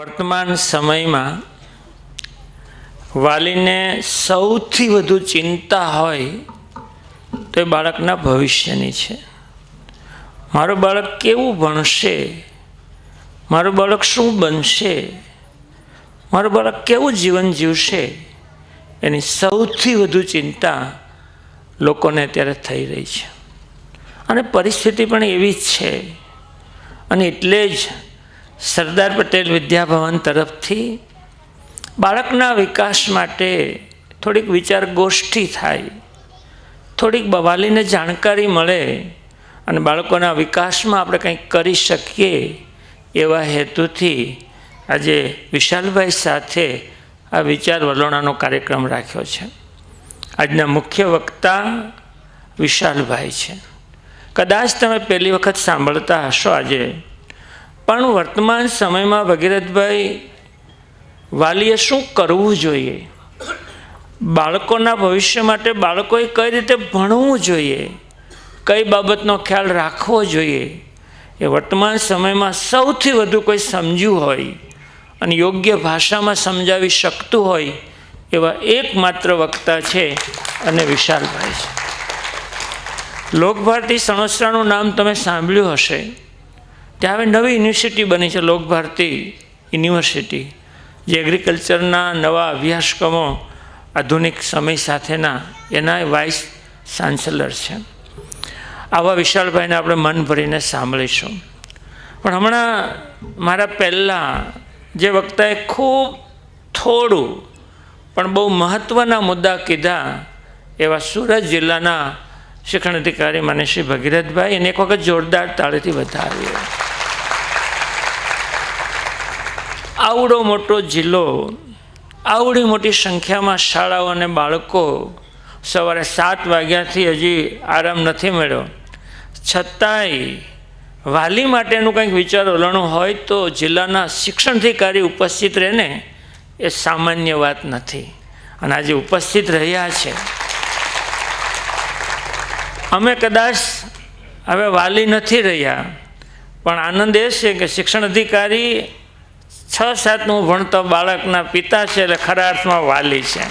વર્તમાન સમયમાં વાલીને સૌથી વધુ ચિંતા હોય તો એ બાળકના ભવિષ્યની છે. મારું બાળક કેવું ભણશે? મારું બાળક શું બનશે? મારું બાળક કેવું જીવન જીવશે? એની સૌથી વધુ ચિંતા લોકોને અત્યારે થઈ રહી છે. અને પરિસ્થિતિ પણ એવી જ છે. અને એટલે જ સરદાર પટેલ વિદ્યાભવન તરફથી બાળકના વિકાસ માટે થોડીક વિચાર ગોષ્ઠી થાય, થોડીક બવાલીને જાણકારી મળે અને બાળકોના વિકાસમાં આપણે કંઈક કરી શકીએ એવા હેતુથી આજે વિશાલભાઈ સાથે આ વિચાર વલોણાનો કાર્યક્રમ રાખ્યો છે. આજના મુખ્ય વક્તા વિશાલભાઈ છે. કદાચ તમે પહેલી વખત સાંભળતા હશો આજે પણ વર્તમાન સમયમાં ભગીરથભાઈ વાલીએ શું કરવું જોઈએ? બાળકોના ભવિષ્ય માટે બાળકોએ કઈ રીતે ભણવું જોઈએ? કઈ બાબતનો ખ્યાલ રાખવો જોઈએ? એ વર્તમાન સમયમાં સૌથી વધુ કોઈ સમજ્યું હોય અને યોગ્ય ભાષામાં સમજાવી શકતું હોય એવા એકમાત્ર વક્તા છે અને વિશાલભાઈ છે. લોકભારતી સણોસરાનું નામ તમે સાંભળ્યું હશે. ત્યાં હવે નવી યુનિવર્સિટી બની છે લોકભારતી યુનિવર્સિટી જે એગ્રીકલ્ચરના નવા અભ્યાસક્રમો આધુનિક સમય સાથેના એના વાઇસ ચાન્સેલર છે. આવા વિશાલભાઈને આપણે મન ભરીને સાંભળીશું. પણ હમણાં મારા પહેલાં જે વક્તાએ ખૂબ થોડું પણ બહુ મહત્ત્વના મુદ્દા કીધા એવા સુરત જિલ્લાના શિક્ષણ અધિકારી મને શ્રી ભગીરથભાઈ એને એક વખત જોરદાર તાળીથી વધાવીએ આવડો મોટો જિલ્લો, આવડી મોટી સંખ્યામાં શાળાઓ અને બાળકો સવારે સાત વાગ્યાથી હજી આરામ નથી મળ્યો. છતાંય વાલી માટેનું કંઈક વિચાર ઓલણું હોય તો જિલ્લાના શિક્ષણ અધિકારી ઉપસ્થિત રહે ને એ સામાન્ય વાત નથી. અને આજે ઉપસ્થિત રહ્યા છે. અમે કદાચ હવે વાલી નથી રહ્યા, પણ આનંદ એ છે કે શિક્ષણ અધિકારી છ સાતનું ભણતો બાળકના પિતા છે એટલે ખરા અર્થમાં વાલી છે.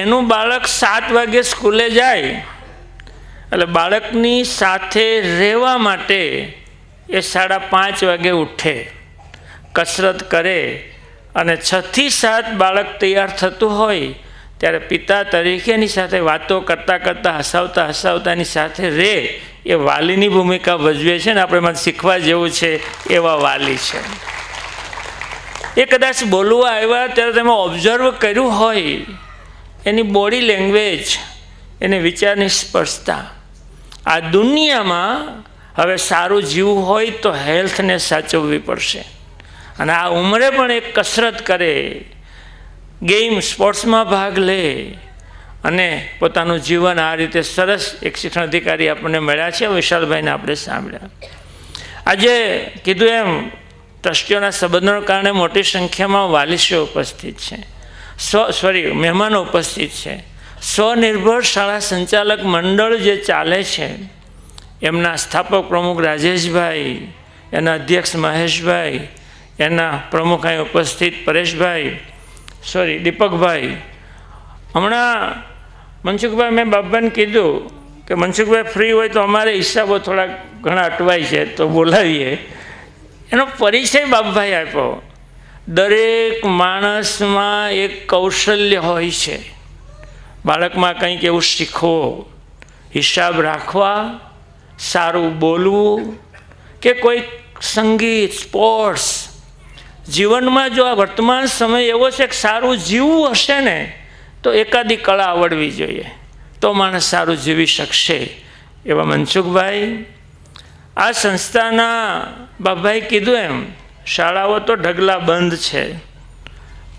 એનું બાળક સાત વાગે સ્કૂલે જાય, એટલે બાળકની સાથે રહેવા માટે એ સાડા પાંચ વાગે ઉઠે, કસરત કરે અને છથી સાત બાળક તૈયાર થતું હોય ત્યારે પિતા તરીકેની સાથે વાતો કરતાં કરતાં, હસાવતા હસાવતાની સાથે રહે એ વાલીની ભૂમિકા ભજવે છે ને આપણે એમાં શીખવા જેવું છે એવા વાલી છે. એ કદાચ બોલવા આવ્યા ત્યારે તમે ઓબ્ઝર્વ કર્યું હોય, એની બોડી લેંગ્વેજ એને વિચારની સ્પર્શતા. આ દુનિયામાં હવે સારું જીવવું હોય તો હેલ્થને સાચવવી પડશે. અને આ ઉંમરે પણ એક કસરત કરે ગેમ સ્પોર્ટ્સમાં ભાગ લે અને પોતાનું જીવન આ રીતે સરસ એક શિક્ષણ અધિકારી આપણને મળ્યા છે, વિશાલભાઈને આપણે સાંભળ્યા. આજે કીધું એમ, ટ્રસ્ટીઓના સંબંધોના કારણે મોટી સંખ્યામાં વાલીસીઓ ઉપસ્થિત છે. સ્વ સોરી મહેમાનો ઉપસ્થિત છે. સ્વનિર્ભર શાળા સંચાલક મંડળ જે ચાલે છે, એમના સ્થાપક પ્રમુખ રાજેશભાઈ, એના અધ્યક્ષ મહેશભાઈ, એના પ્રમુખ અહીં ઉપસ્થિત પરેશભાઈ સોરી દીપકભાઈ હમણાં મનસુખભાઈ મેં બાબાને કીધું કે મનસુખભાઈ ફ્રી હોય તો અમારે હિસાબો થોડા ઘણા અટવાય છે, તો બોલાવીએ. એનો પરિચય બાપભાઈ આપ્યો. દરેક માણસમાં એક કૌશલ્ય હોય છે. બાળકમાં કંઈક એવું શીખવો, હિસાબ રાખવા, સારું બોલવું કે કોઈ સંગીત, સ્પોર્ટ્સ જીવનમાં જો આ વર્તમાન સમય એવો છે કે સારું જીવવું હશે ને, તો એકાદી કળા આવડવી જોઈએ. તો માણસ સારું જીવી શકશે. એવા મનસુખભાઈ, આ સંસ્થાના બાપભાઈ કીધું એમ, શાળાઓ તો ઢગલા બંધ છે.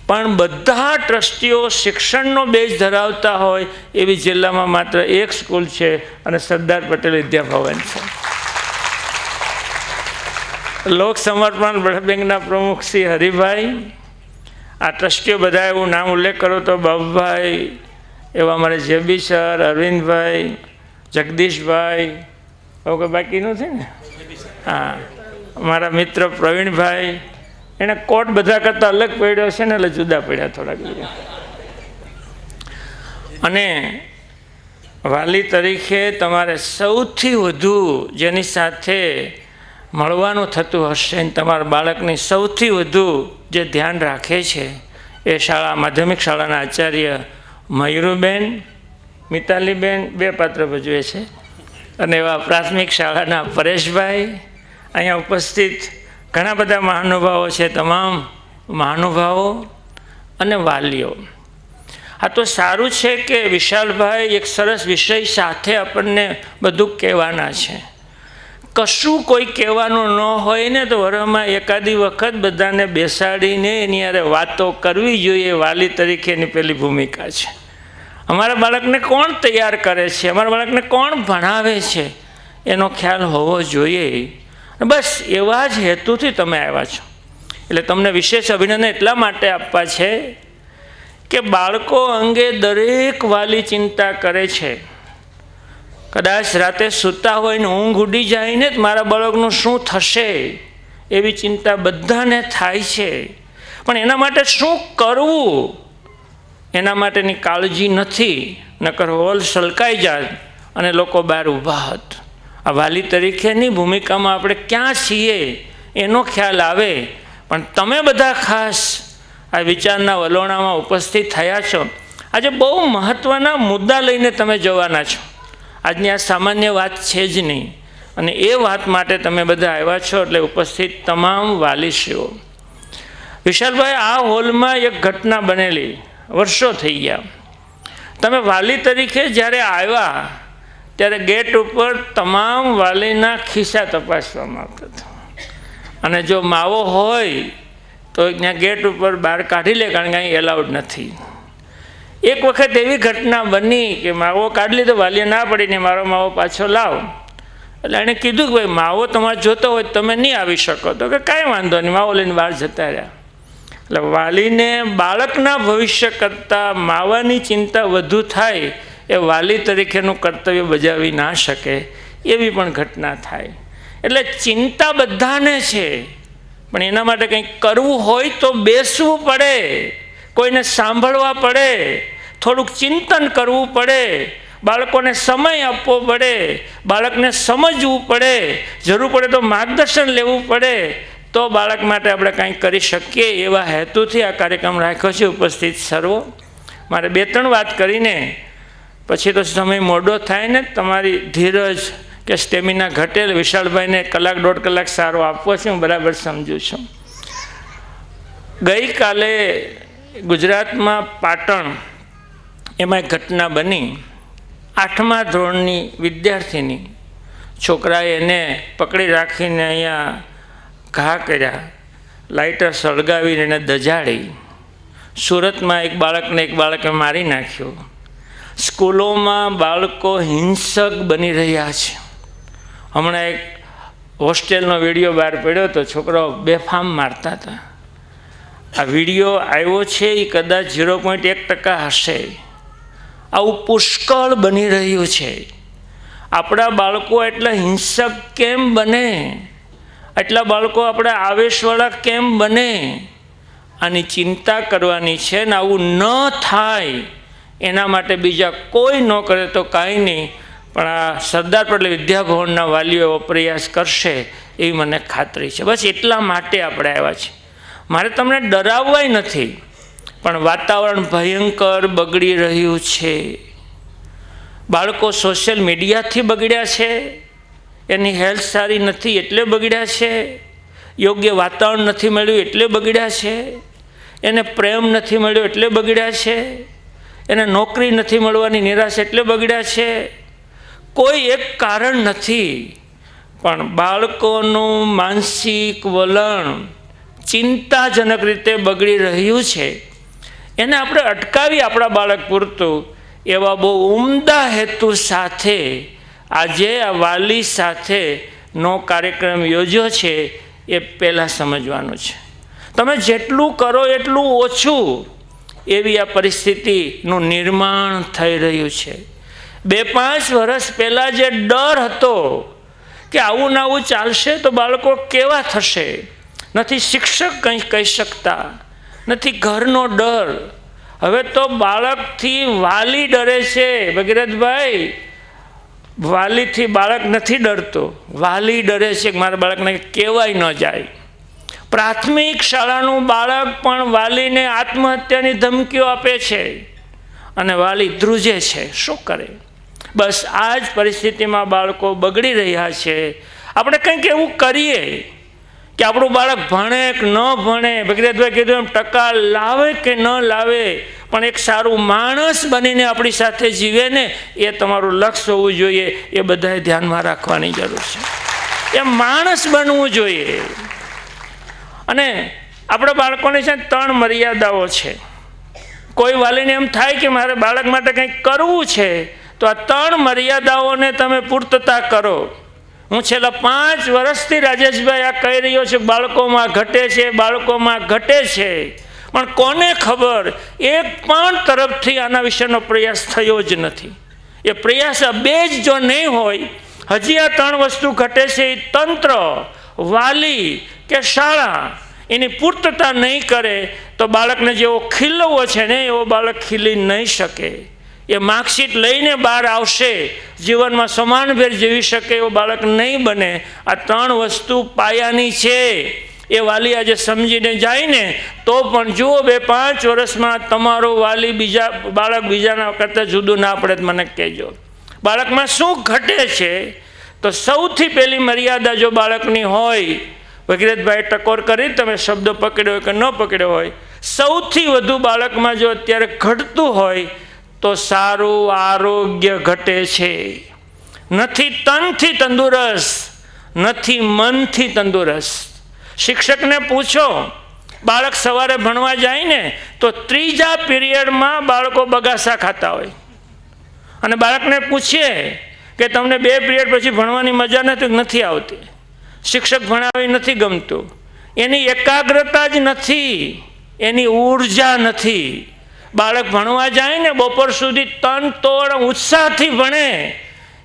પણ બધા ટ્રસ્ટીઓ શિક્ષણનો બેઝ ધરાવતા હોય એવી જિલ્લામાં માત્ર એક સ્કૂલ છે અને સરદાર પટેલ વિદ્યાભવન છે. લોક સમર્પણ બ્લડ બેંકના પ્રમુખ શ્રી હરિભાઈ. આ ટ્રસ્ટીઓ બધા એવું નામ ઉલ્લેખ કરો તો બાબુભાઈ, એવા અમારે જેબી સર, અરવિંદભાઈ, જગદીશભાઈ એવું કંઈ બાકી નથી ને? હા. મારા મિત્ર પ્રવીણભાઈ. એણે કોટ બધા કરતાં અલગ પડ્યો છે ને, એટલે જુદા પડ્યા થોડાક બધા. અને વાલી તરીકે તમારે સૌથી વધુ જેની સાથે મળવાનું થતું હશે ને તમારા બાળકની સૌથી વધુ જે ધ્યાન રાખે છે એ શાળા, માધ્યમિક શાળાના આચાર્ય મયુરુબેન, મિતાલીબેન બે પાત્ર ભજવે છે. અને એવા પ્રાથમિક શાળાના પરેશભાઈ, અહીંયા ઉપસ્થિત ઘણા બધા મહાનુભાવો છે, તમામ મહાનુભાવો અને વાલીઓ. આ તો સારું છે કે વિશાલભાઈ એક સરસ વિષય સાથે આપણને બધું કહેવાના છે. કશું કોઈ કહેવાનું ન હોય ને તો વરમાં એકાદી વખત બધાને બેસાડીને એની યારે વાતો કરવી જોઈએ વાલી તરીકેની પેલી ભૂમિકા છે. અમારા બાળકને કોણ તૈયાર કરે છે? અમારા બાળકને કોણ ભણાવે છે? એનો ખ્યાલ હોવો જોઈએ. બસ એવા જ હેતુથી તમે આવ્યા છો. એટલે તમને વિશેષ અભિનંદન એટલા માટે આપવા છે કે બાળકો અંગે દરેક વાલી ચિંતા કરે છે. કદાચ રાતે સૂતા હોય ને ઊંઘ ઉડી જાય ને મારા બાળકનું શું થશે? એવી ચિંતા બધાને થાય છે. પણ એના માટે શું કરવું? એના માટેની કાળજી નથી. નકર હોલ સલકાઈ જાય અને લોકો બહાર ઊભા હોત. આ વાલી તરીકેની ભૂમિકામાં આપણે ક્યાં છીએ? એનો ખ્યાલ આવે. પણ તમે બધા ખાસ આ વિચારના વલોણામાં ઉપસ્થિત થયા છો. આજે બહુ મહત્ત્વના મુદ્દા લઈને તમે જવાના છો. આજની આ સામાન્ય વાત છે જ નહીં. અને એ વાત માટે તમે બધા આવ્યા છો એટલે ઉપસ્થિત તમામ વાલીશ્રીઓ. વિશાલભાઈ, આ હોલમાં એક ઘટના બનેલી, વર્ષો થઈ ગયા. તમે વાલી તરીકે જ્યારે આવ્યા, ત્યારે ગેટ ઉપર તમામ વાલીના ખિસ્સા તપાસવામાં આવતા હતા. અને જો માવો હોય, તો ત્યાં ગેટ ઉપર બહાર કાઢી લે, કારણ કે અહીં એલાઉડ નથી. એક વખત એવી ઘટના બની કે માવો કાઢી લીધો, વાલીએ ના પડીને મારો માવો પાછો લાવ. એટલે એણે કીધું કે ભાઈ, માવો તમારે જોતો હોય તમે નહીં આવી શકો. તો કે કાંઈ વાંધો નહીં, માવો લઈને બહાર જતા રહ્યા. એટલે વાલીને બાળકના ભવિષ્ય કરતાં માવાની ચિંતા વધુ થાય એ વાલી તરીકેનું કર્તવ્ય બજાવી ના શકે, એવી પણ ઘટના થાય. એટલે ચિંતા બધાને છે, પણ એના માટે કંઈક કરવું હોય તો બેસવું પડે. કોઈને સાંભળવા પડે, થોડુંક ચિંતન કરવું પડે, બાળકોને સમય આપવો પડે, બાળકને સમજવું પડે, જરૂર પડે તો માર્ગદર્શન લેવું પડે, તો બાળક માટે આપણે કંઈક કરી શકીએ એવા હેતુથી આ કાર્યક્રમ રાખ્યો છે ઉપસ્થિત સર્વો. મારે બે ત્રણ વાત કરીને, પછી તો સમય મોડો થાય ને, તમારી ધીરજ કે સ્ટેમિના ઘટેલ વિશાળભાઈને કલાક દોઢ કલાક સારો આપવો છે, હું બરાબર સમજું છું. ગઈકાલે ગુજરાતમાં પાટણ એમાં એક ઘટના બની. આઠમા ધોરણની વિદ્યાર્થીની છોકરાએ એને પકડી રાખીને અહીંયા ઘા કર્યા. લાઇટર સળગાવીને એને દજાડી. સુરતમાં એક બાળકને એક બાળકે મારી નાખ્યો. સ્કૂલોમાં બાળકો હિંસક બની રહ્યા છે. હમણાં એક હોસ્ટેલનો વીડિયો બહાર પડ્યો તો છોકરાઓ બેફામ મારતા હતા. આ વીડિયો આવ્યો છે એ કદાચ ઝીરો પોઈન્ટ એક ટકા હશે. આવું પુષ્કળ બની રહ્યું છે. આપણા બાળકો એટલા હિંસક કેમ બને? એટલા બાળકો આપણા આવેશવાળા કેમ બને? આની ચિંતા કરવાની છે ને આવું ન થાય એના માટે બીજા કોઈ ન કરે તો કાંઈ નહીં. પણ આ સરદાર પટેલ વિદ્યાભવનના વાલીઓ એવો પ્રયાસ કરશે એવી મને ખાતરી છે. બસ એટલા માટે આપણે આવ્યા છીએ. મારે તમને ડરાવવાય નથી, પણ વાતાવરણ ભયંકર બગડી રહ્યું છે. બાળકો સોશિયલ મીડિયાથી બગડ્યા છે, એની હેલ્થ સારી નથી એટલે બગડ્યા છે, યોગ્ય વાતાવરણ નથી મળ્યું એટલે બગડ્યા છે, એને પ્રેમ નથી મળ્યો એટલે બગડ્યા છે, એને નોકરી નથી મળવાની નિરાશ એટલે બગડ્યા છે. કોઈ એક કારણ નથી, પણ બાળકોનું માનસિક વલણ ચિંતાજનક રીતે બગડી રહ્યું છે. એને આપણે અટકાવી આપણા બાળક પૂરતું, એવા બહુ ઉમદા હેતુ સાથે, આજે આ વાલી સાથેનો કાર્યક્રમ યોજ્યો છે, એ પહેલાં સમજવાનું છે. તમે જેટલું કરો એટલું ઓછું, એવી આ પરિસ્થિતિનું નિર્માણ થઈ રહ્યું છે. બે પાંચ વર્ષ પહેલાં જે ડર હતો કે આવું ને આવું ચાલશે તો બાળકો કેવા થશે? નથી શિક્ષક કંઈ કહી શકતા, નથી ઘરનો ડર. હવે તો બાળકથી વાલી ડરે છે, ભગીરથભાઈ. વાલીથી બાળક નથી ડરતો. વાલી ડરે છે કે મારા બાળકને કહેવાય ન જાય. પ્રાથમિક શાળાનું બાળક પણ વાલીને આત્મહત્યાની ધમકીઓ આપે છે. અને વાલી ધ્રુજે છે, શું કરે? બસ આ જ પરિસ્થિતિમાં બાળકો બગડી રહ્યા છે. આપણે કંઈક એવું કરીએ. કે આપણું બાળક ભણે કે ન ભણે? ભગીરથભાઈ કીધું એમ, ટકા લાવે કે ન લાવે? પણ એક સારું માણસ બનીને આપણી સાથે જીવે ને, એ તમારું લક્ષ્ય હોવું જોઈએ. એ બધાએ ધ્યાનમાં રાખવાની જરૂર છે. એ માણસ બનવું જોઈએ. અને આપણા બાળકોને છે ત્રણ મર્યાદાઓ છે. કોઈ વાલીને એમ થાય કે મારે બાળક માટે કંઈક કરવું છે, તો આ ત્રણ મર્યાદાઓને તમે પૂર્તતા કરો. હું છેલ્લા પાંચ વર્ષથી રાજેશભાઈ આ કહી રહ્યો છું, બાળકોમાં ઘટે છે, બાળકોમાં ઘટે છે. પણ કોને ખબર, એક પણ તરફથી આના વિશેનો પ્રયાસ થયો જ નથી. એ પ્રયાસ બે જ જો નહીં હોય, હજી આ ત્રણ વસ્તુ ઘટે છે એ તંત્ર, વાલી કે શાળા, એની પૂર્તતા નહીં કરે, તો બાળકને જેવો ખીલવો છે ને, એવો બાળક ખીલી નહીં શકે. એ માર્કશીટ લઈને બહાર આવશે, જીવનમાં સમાનભેર જીવી શકે એવો બાળક નહીં બને. આ ત્રણ વસ્તુ પાયાની છે. એ વાલી આજે સમજીને જાય ને, તો પણ જુઓ બે પાંચ વર્ષમાં તમારો વાલી બીજા, બાળક બીજાના કરતાં જુદું ના પડે મને કહેજો. બાળકમાં શું ઘટે છે? તો સૌથી પહેલી મર્યાદા જો બાળકની હોય ભગીરથભાઈ ટકોર કરી, તમે શબ્દ પકડ્યો હોય કે ન પકડ્યો હોય, સૌથી વધુ બાળકમાં જો અત્યારે ઘટતું હોય તો સારું આરોગ્ય ઘટે છે. નથી તનથી તંદુરસ્ત, નથી મનથી તંદુરસ્ત. શિક્ષકને પૂછો, બાળક સવારે ભણવા જાય ને, તો ત્રીજા પીરિયડમાં બાળકો બગાસા ખાતા હોય. અને બાળકને પૂછીએ કે તમને બે પીરિયડ પછી ભણવાની મજા નથી નથી આવતી. શિક્ષક ભણાવી નથી ગમતું. એની એકાગ્રતા જ નથી, એની ઊર્જા નથી. બાળક ભણવા જાય ને બપોર સુધી તન તોડ ઉત્સાહથી ભણે,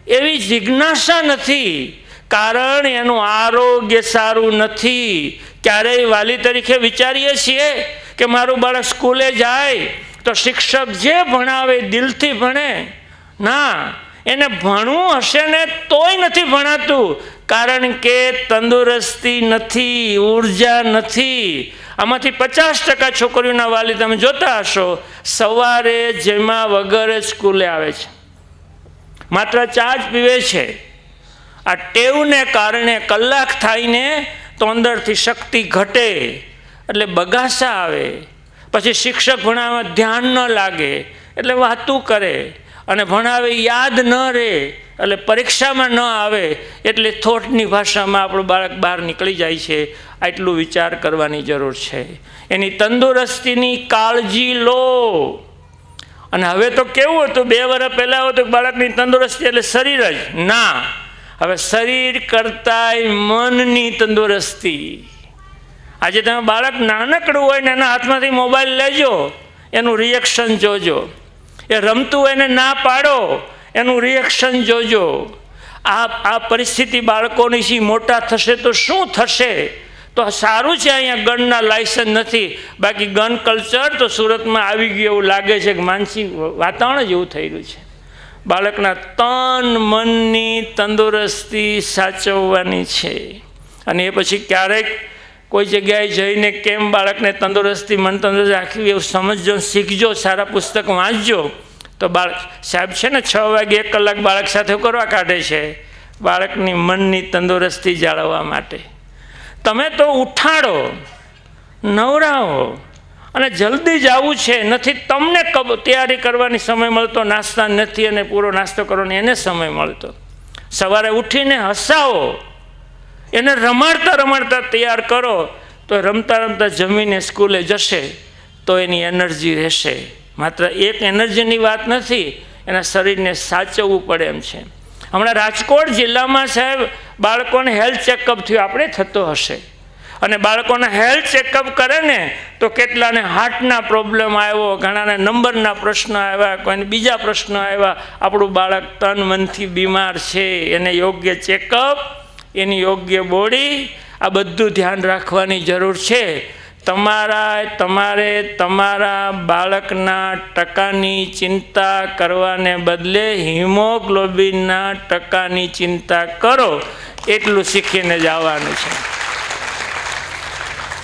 એવી જિજ્ઞાસા નથી. કારણ એનું આરોગ્ય સારું નથી. ક્યારેય વાલી તરીકે વિચારીએ છીએ કે મારું બાળક સ્કૂલે જાય તો શિક્ષક જે ભણાવે દિલથી ભણે. ના, એને ભણવું હશે ને તોય નથી ભણાતું. કારણ કે તંદુરસ્તી નથી, ઊર્જા નથી. આમાંથી પચાસ ટકા છોકરીઓના વાલી તમે જોતા હશો, સવારે જેમાં વગર સ્કૂલે આવે છે. માત્ર ચા જ પીવે છે. આ ટેવને કારણે કલાક થાયને તો અંદરથી શક્તિ ઘટે, એટલે બગાસા આવે. પછી શિક્ષક ભણાવવા ધ્યાન ન લાગે, એટલે વાતું કરે, અને ભણાવે યાદ ન રહે એટલે પરીક્ષામાં ન આવે એટલે થોટની ભાષામાં આપણું બાળક બહાર નીકળી જાય છે. આટલું વિચાર કરવાની જરૂર છે. એની તંદુરસ્તીની કાળજી લો. અને હવે તો કેવું હતું? બે વર્ષ પહેલાં હતું બાળકની તંદુરસ્તી એટલે શરીર જ. ના. હવે શરીર કરતાંય મનની તંદુરસ્તી. આજે તમે બાળક નાનકડું હોય ને એના હાથમાંથી મોબાઈલ લેજો. એનું રિએક્શન જોજો. એ રમતું હોય ને ના પાડો. એનું રિએક્શન જોજો. આ આ પરિસ્થિતિ બાળકોની સી મોટા થશે તો શું થશે? તો સારું છે અહીંયા ગનના લાયસન્સ નથી. બાકી ગન કલ્ચર તો સુરતમાં આવી ગયું એવું લાગે છે કે માનસિક વાતાવરણ જ એવું થઈ રહ્યું છે. બાળકના તન મનની તંદુરસ્તી સાચવવાની છે. અને એ પછી ક્યારેક કોઈ જગ્યાએ જઈને કેમ બાળકને તંદુરસ્તી, મન તંદુરસ્તી રાખવી એવું સમજજો શીખજો, સારા પુસ્તક વાંચજો. તો બાળક સાહેબ છે ને છ વાગે એક કલાક બાળક સાથે કરવા કાઢે છે. બાળકની મનની તંદુરસ્તી જાળવવા માટે. તમે તો ઉઠાડો, નવરાવો અને જલ્દી જ આવું છે. નથી તમને કબ, તૈયારી કરવાની સમય મળતો, નાસ્તા નથી અને પૂરો નાસ્તો કરવાનો એને સમય મળતો. સવારે ઉઠીને હસાવો. એને રમાડતા રમાડતા તૈયાર કરો. તો રમતા રમતા જમીને સ્કૂલે જશે, તો એની એનર્જી રહેશે. માત્ર એક એનર્જીની વાત નથી, એના શરીરને સાચવવું પડે એમ છે. હમણાં રાજકોટ જિલ્લામાં સાહેબ, બાળકોને હેલ્થ ચેકઅપ થયું. આપણે થતો હશે. અને બાળકોને હેલ્થ ચેકઅપ કરે ને, તો કેટલાને હાર્ટના પ્રોબ્લેમ આવ્યો, ઘણાને નંબરના પ્રશ્ન આવ્યા, કોઈને બીજા પ્રશ્નો આવ્યા. આપણું બાળક તન મનથી બીમાર છે, એને યોગ્ય ચેકઅપ એની યોગ્ય બોડી, આ બધું ધ્યાન રાખવાની જરૂર છે. તમારા તમારે તમારા બાળકના ટકાની ચિંતા કરવાને બદલે હિમોગ્લોબિનના ટકાની ચિંતા કરો એટલું શીખીને જવાનું છે.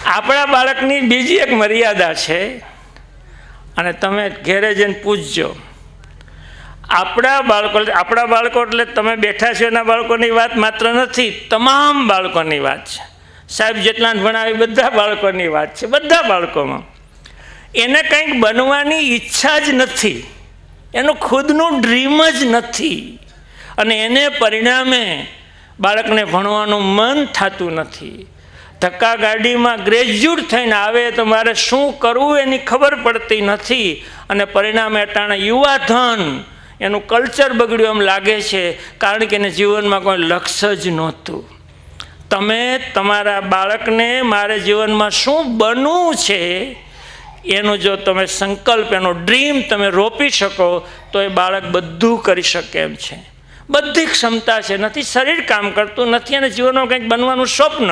આપણા બાળકની બીજી એક મર્યાદા છે અને તમે ઘેરે જઈને પૂછજો. આપણા બાળકો આપણા બાળકો એટલે તમે બેઠા છો એના બાળકોની વાત માત્ર નથી, તમામ બાળકોની વાત છે. સાહેબ, જેટલા ભણાવે બધા બાળકોની વાત છે, બધા બાળકોમાં. એને કંઈક બનવાની ઈચ્છા જ નથી. એનું ખુદનું ડ્રીમ જ નથી. અને એને પરિણામે બાળકને ભણવાનું મન થતું નથી. ધક્કા ગાડીમાં ગ્રેજ્યુએટ થઈને આવે તો મારે શું કરવું એની ખબર પડતી નથી. અને પરિણામે અટાણે યુવાધન એનું કલ્ચર બગડ્યું એમ લાગે છે. કારણ કે એને જીવનમાં કોઈ લક્ષ્ય જ નહોતું. તમે તમારા બાળકને મારે જીવનમાં શું બનવું છે? એનો જો તમે સંકલ્પ, એનો ડ્રીમ તમે રોપી શકો, તો એ બાળક બધું કરી શકે એમ છે. બધી ક્ષમતા છે, નથી, શરીર કામ કરતું નથી અને જીવનમાં કંઈક બનવાનું સ્વપ્ન.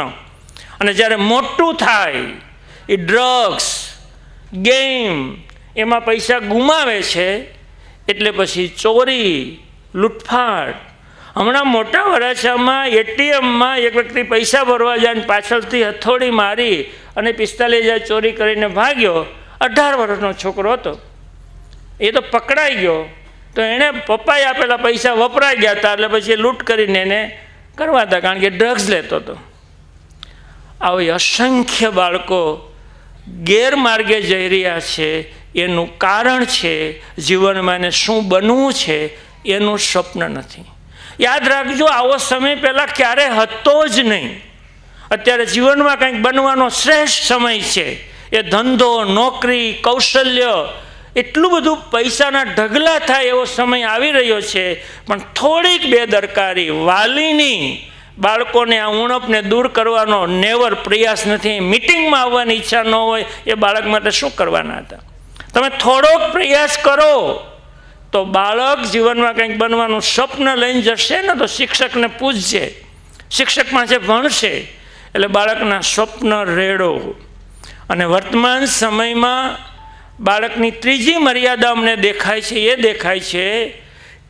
અને જ્યારે મોટું થાય, એ ડ્રગ્સ ગેમ એમાં પૈસા ગુમાવે છે, એટલે પછી ચોરી, લૂંટફાટ હમણાં મોટા વરાછામાં એટીએમમાં એક વ્યક્તિ પૈસા ભરવા જાય પાછળથી હથોડી મારી અને પિસ્તાલીસ હજાર ચોરી કરીને ભાગ્યો. અઢાર વર્ષનો છોકરો હતો. એ તો પકડાઈ ગયો. તો એણે પપ્પાએ આપેલા પૈસા વપરાઈ ગયા હતા એટલે પછી લૂંટ કરીને એને કરવા હતા કારણ કે ડ્રગ્સ લેતો હતો. આવી અસંખ્ય બાળકો ગેરમાર્ગે જઈ રહ્યા છે. એનું કારણ છે, જીવનમાં એને શું બનવું છે, એનું સ્વપ્ન નથી. યાદ રાખજો, આવો સમય પહેલાં ક્યારે હતો જ નહીં. અત્યારે જીવનમાં કંઈક બનવાનો શ્રેષ્ઠ સમય છે. એ ધંધો, નોકરી, કૌશલ્ય, એટલું બધું પૈસાના ઢગલા થાય એવો સમય આવી રહ્યો છે. પણ થોડીક બેદરકારી, વાલીની બાળકોને આ ઉણપને દૂર કરવાનો નેવર પ્રયાસ નથી. મિટિંગમાં આવવાની ઈચ્છા ન હોય એ બાળક માટે શું કરવાના હતા? તમે થોડોક પ્રયાસ કરો. તો બાળક જીવનમાં કંઈક બનવાનું સ્વપ્ન લઈને જશે ને તો શિક્ષકને પૂછશે શિક્ષક પાસે ભણશે, એટલે બાળકના સ્વપ્ન રેડો. અને વર્તમાન સમયમાં બાળકની ત્રીજી મર્યાદા અમને દેખાય છે, એ દેખાય છે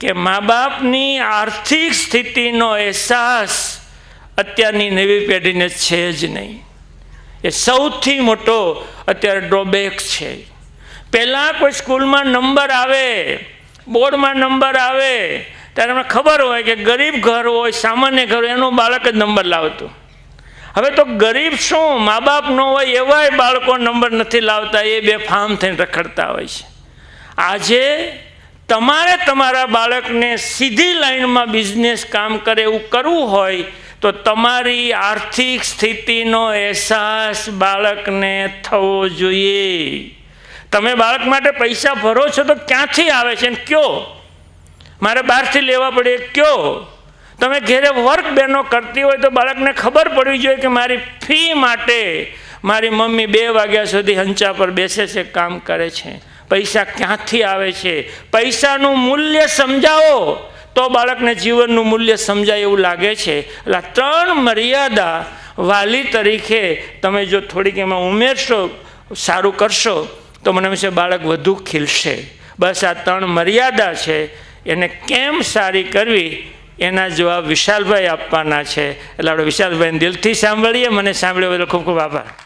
કે મા બાપની આર્થિક સ્થિતિનો અહેસાસ અત્યારની નવી પેઢીને છે જ નહીં. એ સૌથી મોટો અત્યારે ડ્રોબેક છે. પહેલાં કોઈ સ્કૂલમાં નંબર આવે બોર્ડમાં નંબર આવે, ત્યારે અમને ખબર હોય કે ગરીબ ઘર હોય, સામાન્ય ઘર હોય, એનું બાળક જ નંબર લાવતું. હવે તો ગરીબ શું? મા બાપ ન હોય એવાય બાળકો નંબર નથી લાવતા, એ બે ફાર્મ થઈને રખડતા હોય છે. આજે તમારે તમારા બાળકને સીધી લાઈનમાં બિઝનેસ કામ કરે એવું કરવું હોય, તો તમારી આર્થિક સ્થિતિનો અહેસાસ બાળકને થવો જોઈએ. તમે બાળક માટે પૈસા ભરો છો તો ક્યાંથી આવે છે ને કયો? મારે બહારથી લેવા પડે, કયો? તમે ઘેરે વર્ક બહેનો કરતી હોય તો બાળકને ખબર પડવી જોઈએ કે મારી ફી માટે મારી મમ્મી બે વાગ્યા સુધી હંચા પર બેસે છે, કામ કરે છે. પૈસા ક્યાંથી આવે છે? પૈસાનું મૂલ્ય સમજાવો તો બાળકને જીવનનું મૂલ્ય સમજાય એવું લાગે છે. એટલે ત્રણ મર્યાદા વાલી તરીકે તમે જો થોડીક એમાં ઉમેરશો, સારું કરશો તો મને વિશે બાળક વધુ ખીલશે. બસ આ ત્રણ મર્યાદા છે, એને કેમ સારી કરવી? એના જવાબ વિશાલભાઈ આપવાના છે. એટલે આપણે વિશાલભાઈને દિલથી સાંભળીએ, મને સાંભળ્યો બદલ ખૂબ ખૂબ આભાર.